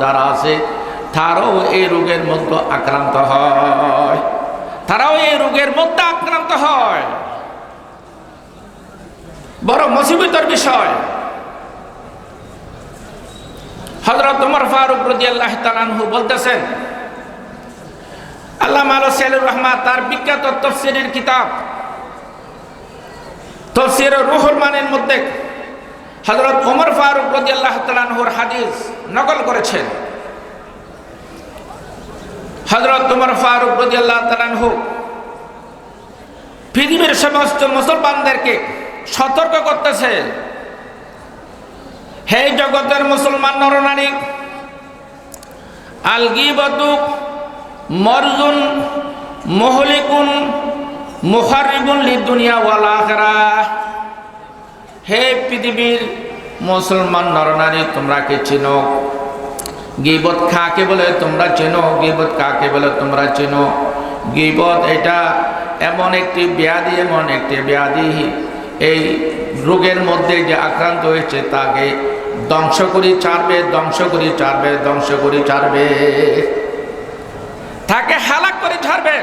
যারা আছে, তারাও এই রোগের মধ্যে আক্রান্ত হয়। তারাও এই রোগের মধ্যে আক্রান্ত হয়। বড় মুসিবতের বিষয়। আল্লাহ রহমান তার বিখ্যাত কিতাব মানের মধ্যে হজরত ওমর ফারুক রদি আল্লাহ তালানহুর হাদিস নকল করেছেন। হজরত উমর ফারুক রদি আল্লাহ তালানহু পৃথিবীর সমস্ত মুসলমানদেরকে সতর্ক করতেছে হে জগতের মুসলমান নরনারী, আলগিবতু মরজুন মহলিকুন মুখারিবুন লিদুনিয়া ওয়াল হে পৃথিবীর মুসলমান নরনারী, তোমরা কে চিনো? গিবত কাকে বলে তোমরা চেনো? গিবত কাকে বলে তোমরা চেনো? গিবত এটা এমন একটি ব্যাধি, এমন একটি ব্যাধি। এই রোগের মধ্যে যে আক্রান্ত হয়েছে, তাকে ধ্বংস করি চারবে ধ্বংস করি চারবে ধ্বংস করি চারবে তাকে হালাক করে ছাড়বে।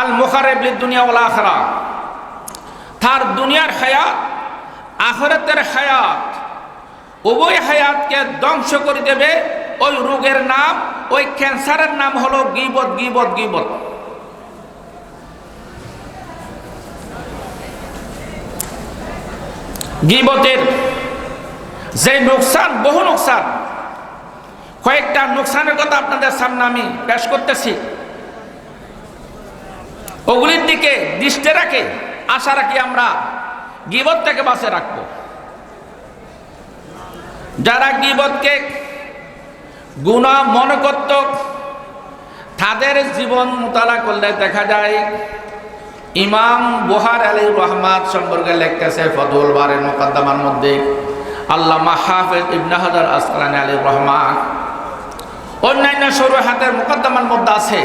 আল মুখারেবলি দুনিয়া ওলা আখরা। তার দুনিয়ার হায়াত, আখরাতের হায়াত, উভয় হায়াতকে ধ্বংস করে দেবে ওই রোগের নাম, ওই ক্যান্সারের নাম হলো গিবত গিবত গিবত। গিবতের যে নোকসান, বহু নোকসান, কয়েকটা নোকসানের কথা আপনাদের সামনে আমি পেশ করতেছি। ওগুলির দিকে দৃষ্টি রাখে আশা রাখি আমরা গিবত থেকে বাঁচে রাখব। যারা গিবতকে গুণা মনে করত, তাদের জীবন মোতালা করলে দেখা যায়, ইমাম বুহার আলী রহমাদ সম্পর্কে লিখতেছে ফতুল বারের মোকদ্দমার মধ্যে, আল্লামা হাফেজ ইবনা হাজার আসকালানি আলী রহমান অন্যান্য সরু হাতের মোকদ্দমার মধ্যে আছে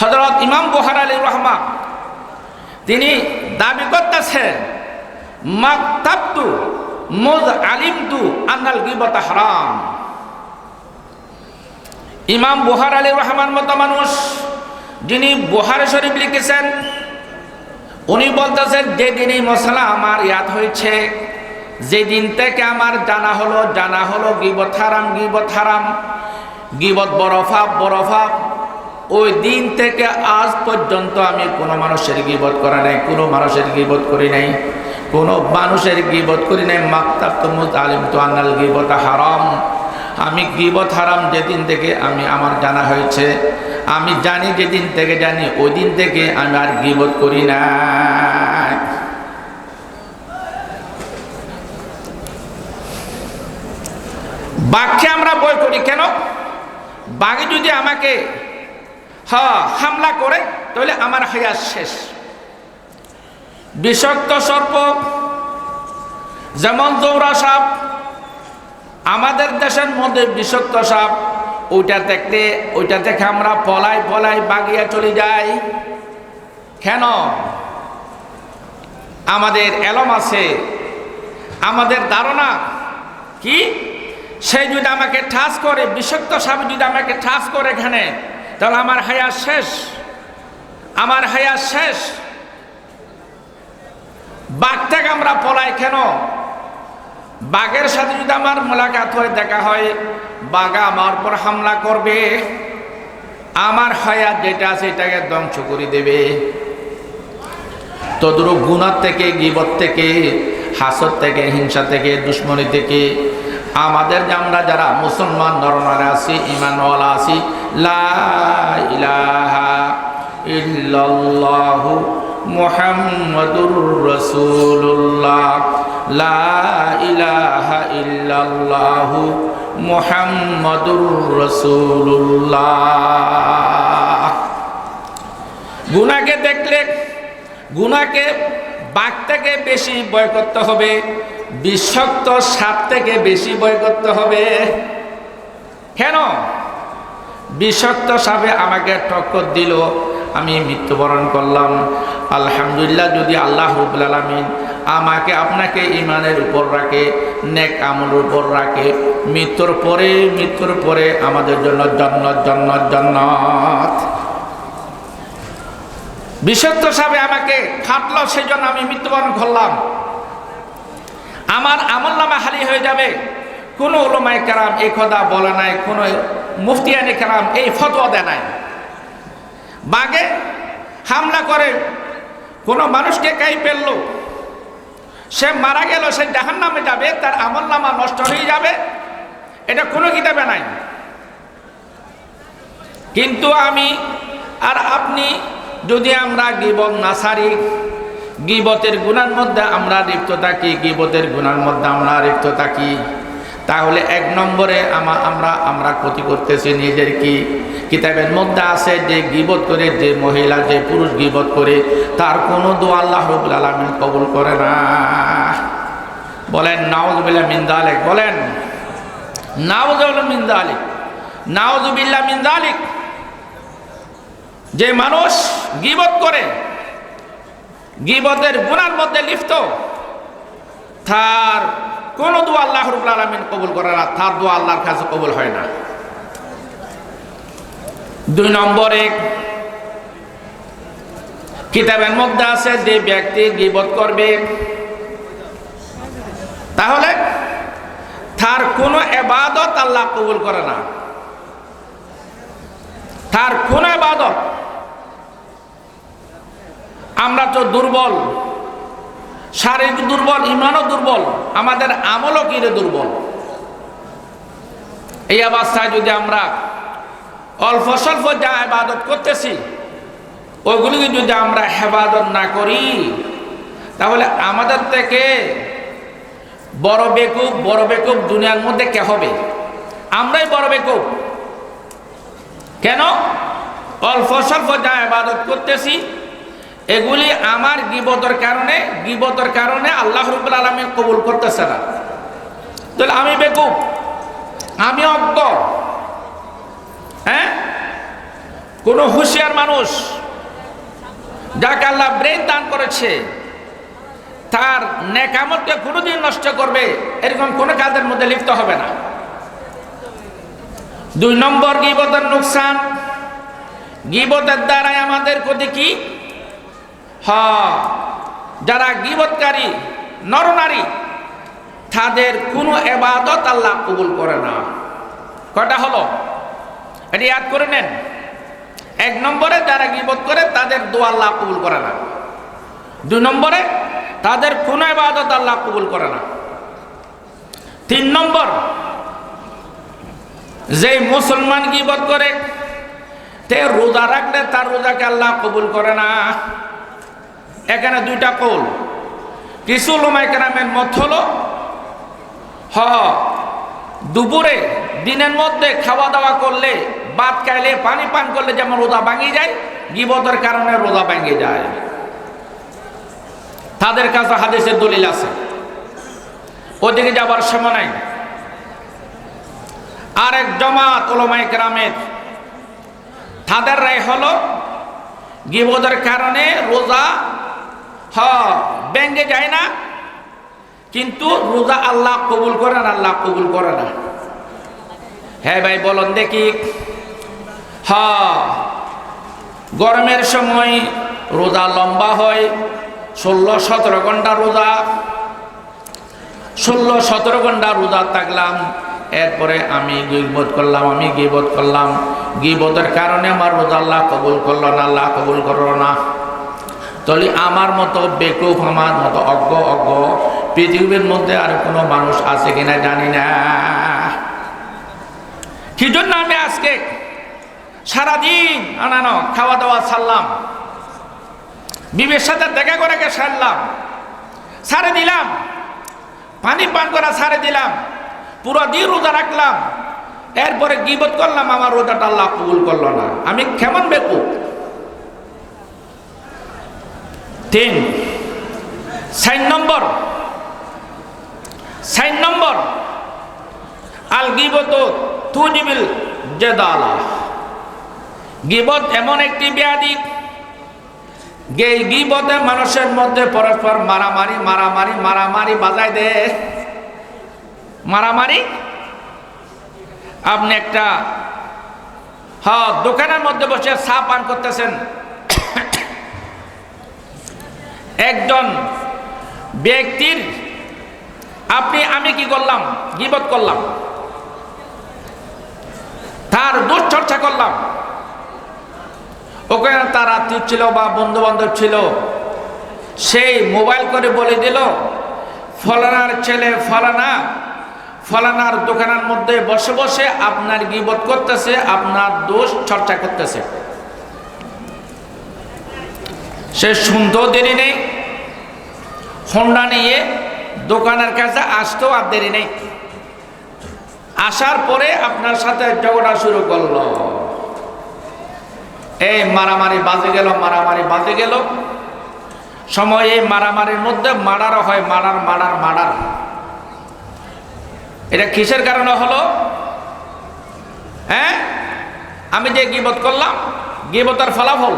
হজরত ইমাম বুহার আলী রহমান তিনি দাবি করতেছেন, মাকতাবতু মুজ আলিমতু আন্নাল গিবত হারাম। ইমাম বুহার আলী রহমান মতো মানুষ, যিনি বুহার শরীফ লিখেছেন, উনি বলতেছেন যেদিন এই মশলা আমার ইয়াদ হয়েছে, যেদিন থেকে আমার জানা হলো জানা হলো গিবত হারাম গিবত হারাম, গিবত বরফাপ বরফাপ ওই দিন থেকে আজ পর্যন্ত আমি কোনো মানুষের গিবত করা নাই, কোনো মানুষের গিবত করি নাই, কোনো মানুষের গিবত করি নাই। মাকতাব তো আলিম তো আন্নাল গিবত হারাম। আমি গিবত হারাম যেদিন থেকে আমি, আমার জানা হয়েছে। আমি জানি যেদিন থেকে জানি, ওই দিন থেকে আমি আর গিবত করি না বাঘকে আমরা বই করি কেন? বাঘে যদি আমাকে হ, হামলা করে, তাহলে আমার হায়াত শেষ। বিষাক্ত সর্প, যেমন দৌড়া সাপ, আমাদের দেশের মধ্যে বিষাক্ত সাপ, ওইটা দেখতে, ওইটা দেখে আমরা পলাই পলাই বাগিয়া চলে যাই। কেন? আমাদের এলম আছে, আমাদের ধারণা কি? সে যদি আমাকে ঠাস করে, বিষাক্ত সাপ যদি আমাকে ঠাস করে এখানে তাহলে আমার হায়াত শেষ। আমার হায়াত শেষ। বাঘ থেকে আমরা পলাই কেন? বাঘের সাথে যদি আমার মোলাকাত হয়ে, দেখা হয়, বাঘা আমার উপর হামলা করবে। আমার হায়াত যেটা আছে, এটাকে ধ্বংস করে দেবে। তদুরূপ গুণার থেকে, গিবত থেকে হাসত থেকে, হিংসা থেকে, দুশ্মনী থেকে আমাদের আমরা যারা মুসলমান নরনারা আছি ইমানওয়ালা আছি, লা ইলাহা ইল্লাল্লাহু মুহাম্মাদুর রাসূলুল্লাহ, লা ইলাহা ইল্লাল্লাহু মুহাম্মাদুর রাসূলুল্লাহ। গুনাকে দেখলে গুনাকে বাঘ থেকে বেশি ভয় করতে হবে। বিষাক্ত সাপ থেকে বেশি ভয় করতে হবে। কেন? বিষাক্ত সাপে আমাকে টক্কর দিল, আমি মৃত্যুবরণ করলাম। আলহামদুলিল্লাহ, যদি আল্লাহ রুবুল আলমিন আমাকে আপনাকে ইমানের উপর রাখে, নেক আমলের উপর রাখে, মৃত্যুর পরে মৃত্যুর পরে আমাদের জন্য জন্নত জন্নত জন্নত। বিশ্বত্ব সাপে আমাকে খাটলো সেই জন্য আমি মৃত্যুবরণ করলাম। আমার আমল নামা হালি হয়ে যাবে। কোনো ওলমাই কারাম এই কথা বলে নাই, কোনো মুফতিয়ানি কারাম এই ফতোয়া দেয় নাই। বাগে হামলা করে কোনো মানুষকে কাই ফেলল সে মারা গেল, সে জাহান নামে যাবে, তার আমল নামা নষ্ট হয়ে যাবে, এটা কোনো কিতাবে নাই। কিন্তু আমি আর আপনি যদি আমরা গিবত না সারি গিবতের গুণার মধ্যে আমরা লিপ্ত থাকি, গিবতের গুণার মধ্যে আমরা লিপ্ত থাকি। তাহলে এক নম্বরে আমা আমরা আমরা ক্ষতি করতেছি নিজের কি? কিতাবের মধ্যে আছে যে গিবত করে যে মহিলা, যে পুরুষ গিবত করে, তার কোনো দোয়া আল্লাহ রবুল আলমিন কবুল করে না। বলেন নাওজবিল্লা মিন্দা আলেক বলেন নাওজুল্লাহ মিন্দা আলিক নাওজুবিল্লা মিন্দা আলিক যে মানুষ গিবত করে গিবতের গুণার মধ্যে লিপ্ত। তার কোন দোয়া আল্লাহ রুবুল আলমিন কবুল করে না, তার দোয়া আল্লাহর কাছে কবুল হয় না। দুই নম্বরে কিতাবের মধ্যে আছে যে ব্যক্তি গিবত করবে, তাহলে তার কোনো এবাদত আল্লাহ কবুল করে না। তার কোন এবাদত আমরা তো দুর্বল। শারীরিক দুর্বল, ইমানও দুর্বল, আমাদের আমলও কিরে দুর্বল? এই অবস্থায় যদি আমরা অল্প স্বল্প যা আবাদত করতেছি ওইগুলিকে যদি আমরা হেফাজত না করি, তাহলে আমাদের থেকে বড় বেকুব বড় বেকুব দুনিয়ার মধ্যে কে হবে? আমরাই বড় বেকুব। কেন? অল্প স্বল্প যা আবাদত করতেছি এগুলি আমার গিবতর কারণে গিবতর কারণে আল্লাহ রুবুল আলমী কবুল করতেছে না। তাহলে আমি বেকুব, আমি অজ্ঞ। হ্যাঁ? কোন হুঁশিয়ার মানুষ যাকে আল্লাহ ব্রেন দান করেছে, তার নেকামতকে কোনোদিন নষ্ট করবে, এরকম কোনো কাজের মধ্যে লিপ্ত হবে না। দুই নম্বর গিবতের নুকসান, গিবতের দ্বারাই আমাদের ক্ষতি কি? যারা গিবতকারী নরনারী, তাদের কোনো এবাদত আল্লাহ কবুল করে না। কয়টা হলো? এটি ইয়াদ করে নেন। এক নম্বরে যারা গিবত করে, তাদের দোয়া আল্লাহ কবুল করে না। দুই নম্বরে, তাদের কোনো এবাদত আল্লাহ কবুল করে না। তিন নম্বর, যে মুসলমান গিবত করে, তে রোজা রাখলে তার রোজাকে আল্লাহ কবুল করে না। এখানে দুইটা কোল। কিছু লোমাই কেরামের মত হলো, হ, দুপুরে, দিনের মধ্যে খাওয়া দাওয়া করলে, ভাত খাইলে, পানি পান করলে যেমন রোজা ভাঙি যায়, গিবতের কারণে রোজা ভাঙে যায়। তাদের কাছে হাদিসের দলিল আছে। ওদিকে যাবার সময় নাই। আরেক জমাত ওলমাই গ্রামের তাদের রায় হলো গিবদের কারণে রোজা ব্যাঙ্গে যায় না। কিন্তু রোজা আল্লাহ কবুল করে না, আল্লাহ কবুল করে না। হ্যাঁ ভাই, বলুন দেখি। হ, গরমের সময় রোজা লম্বা হয় ষোলো সতেরো ঘণ্টা রোজা। ষোলো সতেরো ঘণ্টা রোজা থাকলাম, এরপরে আমি গিবোধ করলাম, আমি গিবোধ করলাম। গিবোধের কারণে আমার রোজা আল্লাহ কবুল করল না, আল্লাহ কবুল করল না। তাহলে আমার মতো বেকুফ, আমার মতো অজ্ঞ অজ্ঞ, পৃথিবীর মধ্যে আর কোনো মানুষ আছে কিনা জানি না। কি জন্য আমি আজকে সারাদিন আনানো খাওয়া দাওয়া ছাড়লাম, বিবের সাথে দেখা করে গে সারলাম, সারে দিলাম, পানি পান করা সারে দিলাম, পুরো দিন রোজা রাখলাম, এরপরে গিবত করলাম, আমার রোজাটা আল্লাহ কবুল করল না। আমি কেমন বেকু তিন। সাইন নম্বর। সাইন নম্বর। আল গিবত তুজিবিল জেদালা। গিবত এমন একটি ব্যাধি গিবতে মানুষের মধ্যে পরস্পর মারামারি মারামারি মারামারি বাজায় দে। মারামারি? আপনি একটা হ দোকানের মধ্যে বসে চা পান করতেছেন। একজন ব্যক্তির আপনি, আমি কি করলাম? গিবত করলাম। তার দুশ্চর্চা করলাম। ওখানে তার আত্মীয় ছিল বা বন্ধু বান্ধব ছিল, সেই মোবাইল করে বলে দিল, ফলানার ছেলে ফলানা, ফলানার দোকানের মধ্যে বসে বসে আপনার গিবত করতেছে, আপনার দোষ চর্চা করতেছে। সে শুনতেও দেরি নেই। হন্ডা নিয়ে দোকানের কাছে আসতেও আর দেরি নেই। আসার পরে আপনার সাথে ঝগড়া শুরু করল। এই মারামারি বাজে গেল, মারামারি বাজে গেল। সময় এই মারামারির মধ্যে মার্ডারও হয়, মার্ডার মার্ডার মার্ডার। এটা কিসের কারণে হলো? হ্যাঁ? আমি যে গিবত করলাম, গিবতার ফলাফল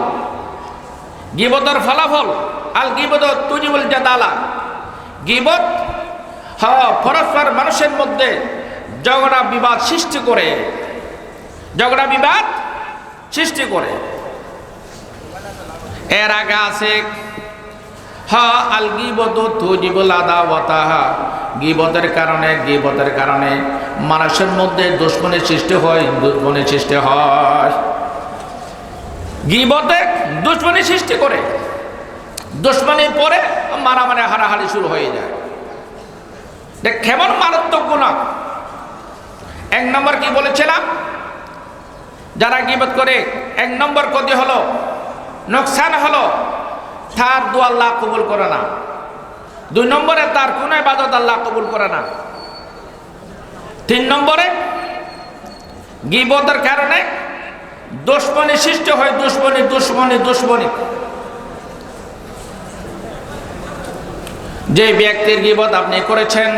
গিবতার ফলাফল, আল গিবত তুজি বল দালা গিবত হ, পরস্পর মানুষের মধ্যে ঝগড়া বিবাদ সৃষ্টি করে। ঝগড়া বিবাদ সৃষ্টি করে। এর আগে আছে, হা, আল গিবত তুজিবুল আদা ওয়াতাহা গিবতের কারণে গিবতের কারণে মানুষের মধ্যে দুশ্মনের সৃষ্টি হয়, দুশ্মনের সৃষ্টি হয়। গিবতে দুশ্মনী সৃষ্টি করে। দুশ্মনীর পরে মারামারি, হারাহারি শুরু হয়ে যায়। কেমন মারাত্মক গুণা। এক নম্বর কি বলেছিলাম? যারা গিবত করে, এক নম্বর ক্ষতি হলো, নোকসান হলো, তার দু আল্লাহ কবুল করে না। দুই নম্বরে তার কোন ইবাদত আল্লাহ কবুল করে না। তিন নম্বরে গিবতের কারণে দুশ্মনী সৃষ্টি হয়, দুশ্মনী দুশ্মনী দুশ্মনী। যে ব্যক্তির গিবত আপনি করেছেন,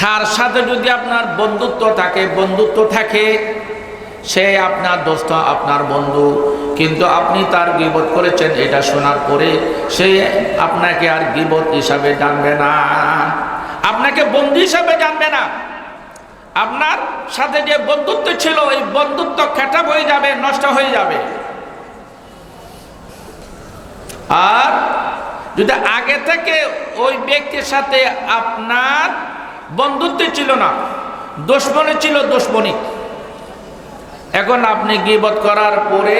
তার সাথে যদি আপনার বন্ধুত্ব থাকে বন্ধুত্ব থাকে, সে আপনার দোস্ত, আপনার বন্ধু, কিন্তু আপনি তার গিবত করেছেন, এটা শোনার পরে সে আপনাকে আর গিবত হিসাবে জানবে না। আপনাকে বন্ধু হিসাবে জানবে না। আপনার সাথে যে বন্ধুত্ব ছিল এই বন্ধুত্ব খেটাপ হয়ে যাবে, নষ্ট হয়ে যাবে। আর যদি আগে থেকে ওই ব্যক্তির সাথে আপনার বন্ধুত্ব ছিল না, দুশ্মনী ছিল দুশ্মনী। এখন আপনি গিবত করার পরে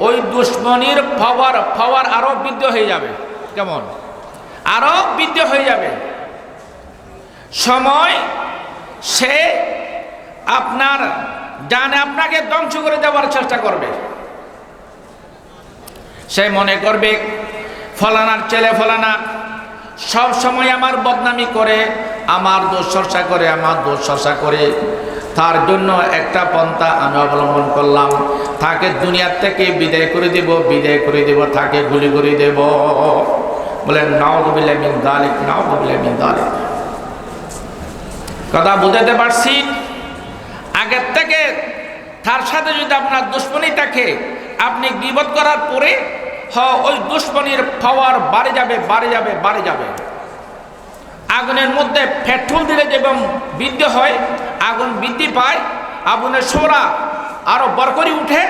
ওই দুশ্মনির পাওয়ার পাওয়ার আরও বৃদ্ধি হয়ে যাবে। কেমন? আরও বৃদ্ধি হয়ে যাবে। সময় সে আপনার জানে আপনাকে ধ্বংস করে দেওয়ার চেষ্টা করবে। সে মনে করবে, ফলানার ছেলে ফলানা, সব সময় আমার বদনামি করে, আমার দোষ চর্চা করে, আমার দোষ চর্চা করে। তার জন্য একটা পন্থা আমি অবলম্বন করলাম। তাকে দুনিয়ার থেকে বিদায় করে দেব, বিদায় করে দেব, তাকে গুলি করে দেব। বলে নাওদুবিল্লাহ মিন দালিক নাওদুবিল্লাহ মিন দালিক। কথা বুঝাতে পারছি? আগের থেকে তার সাথে যদি আপনার দুশ্মনী থাকে, আপনি গিবত করার পরে, হ, ওই দুশ্মনির পাওয়ার বাড়ে যাবে বাড়ে যাবে বাড়ে যাবে। আগুনের মধ্যে পেট্রোল দিলে যেমন বৃদ্ধি হয়, আগুন বৃদ্ধি পায়, আগুনের সোরা আরও বরকরি উঠে,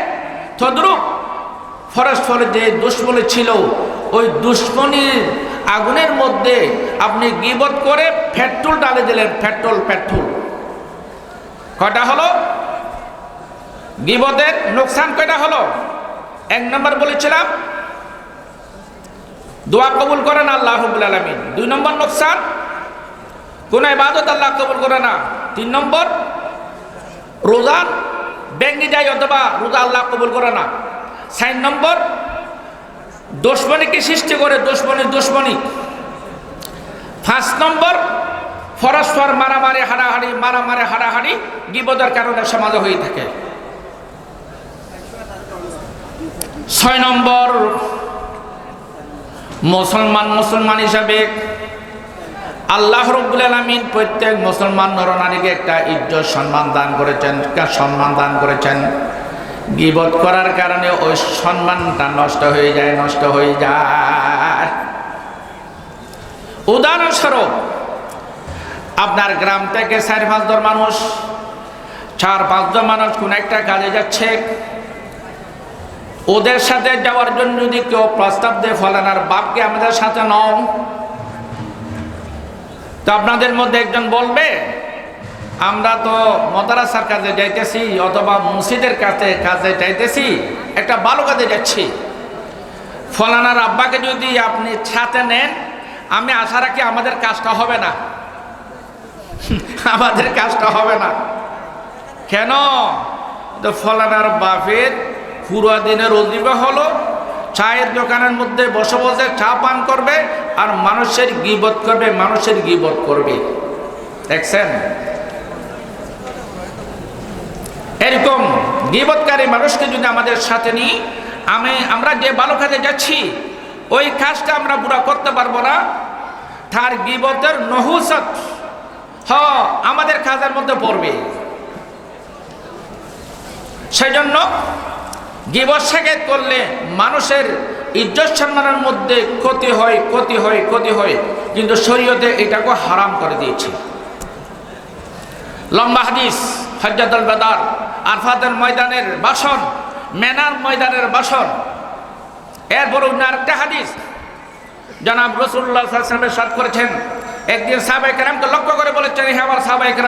তদ্রুপ পরস্পর যে দুশ্মনী ছিল, ওই দুশ্মনির আগুনের মধ্যে আপনি গিবত করে পেট্রোল ডালে দিলেন পেট্রোল পেট্রোল। কয়টা হলো? গিবতের নোকসান কয়টা হলো? এক নম্বর বলেছিলাম, দোয়া কবুল করে না আল্লাহ রবুল আলমিন। দুই নম্বর নোকসান, কোন ইবাদত আল্লাহ কবুল করে না। তিন নম্বর, রোজা ব্যাঙ্গি যায় অথবা রোজা আল্লাহ কবুল করে না। চার নম্বর দুশ্মনীকে সৃষ্টি করে? দুশ্মনী দুশ্মনী। পাঁচ নম্বর পরস্পর মারামারি হাড়াহাড়ি মারামারি হাড়াহাড়ি বিপদের কারণে সমাজে হয়ে থাকে। ছয় নম্বর, মুসলমান মুসলমান হিসাবে আল্লাহ রব্বুল আলমিন প্রত্যেক মুসলমান নরনারীকে একটা ইজ্জত সম্মান দান করেছেন সম্মান দান করেছেন। গিবত করার কারণে ওই সম্মানটা নষ্ট হয়ে যায়, নষ্ট হয়ে যায়। উদাহরণস্বরূপ, আপনার গ্রাম থেকে চার পাঁচজন মানুষ, চার পাঁচজন মানুষ কোন একটা কাজে যাচ্ছে। ওদের সাথে যাওয়ার জন্য যদি কেউ প্রস্তাব দিয়ে ফলেন আর বাপকে আমাদের সাথে নও। তো আপনাদের মধ্যে একজন বলবে আমরা তো মদারাসার কাজে যাইতেছি অথবা মসজিদের কাছে কাজে যাইতেছি, একটা ভালো কাজে যাচ্ছি। ফলানার আব্বাকে যদি আপনি ছাতে নেন, আমি আশা রাখি আমাদের কাজটা হবে না। আমাদের কাজটা হবে না। কেন? তো ফলানার বাপের পুরো দিনের অজিবা হলো, চায়ের দোকানের মধ্যে বসে বসে চা পান করবে আর মানুষের গিবত করবে, মানুষের গিবত করবে। দেখছেন? এরকম গিবতকারী মানুষকে যদি আমাদের সাথে নিই, আমি, আমরা যে ভালো কাজে যাচ্ছি, ওই কাজটা আমরা পুরা করতে পারব না। তার গিবতের নহুসত হ, আমাদের কাজের মধ্যে পড়বে। সেই জন্য গিবত করলে মানুষের ইজ্জত সম্মানের মধ্যে ক্ষতি হয় ক্ষতি হয় ক্ষতি হয়। কিন্তু শরীয়তে এটাকে হারাম করে দিয়েছে। লম্বা হাদিস, হজ্জাতুল বেদার। আরফাতের ময়দানের বাসন, মেনার ময়দানের বাসন। এরপর অন্য আরেকটা হাদিস, জনাব রসুল্লাহ সাত করেছেন। একদিন সাহাবাই কেরামকে লক্ষ্য করে বলেছেন, হে আমার সাহাবাই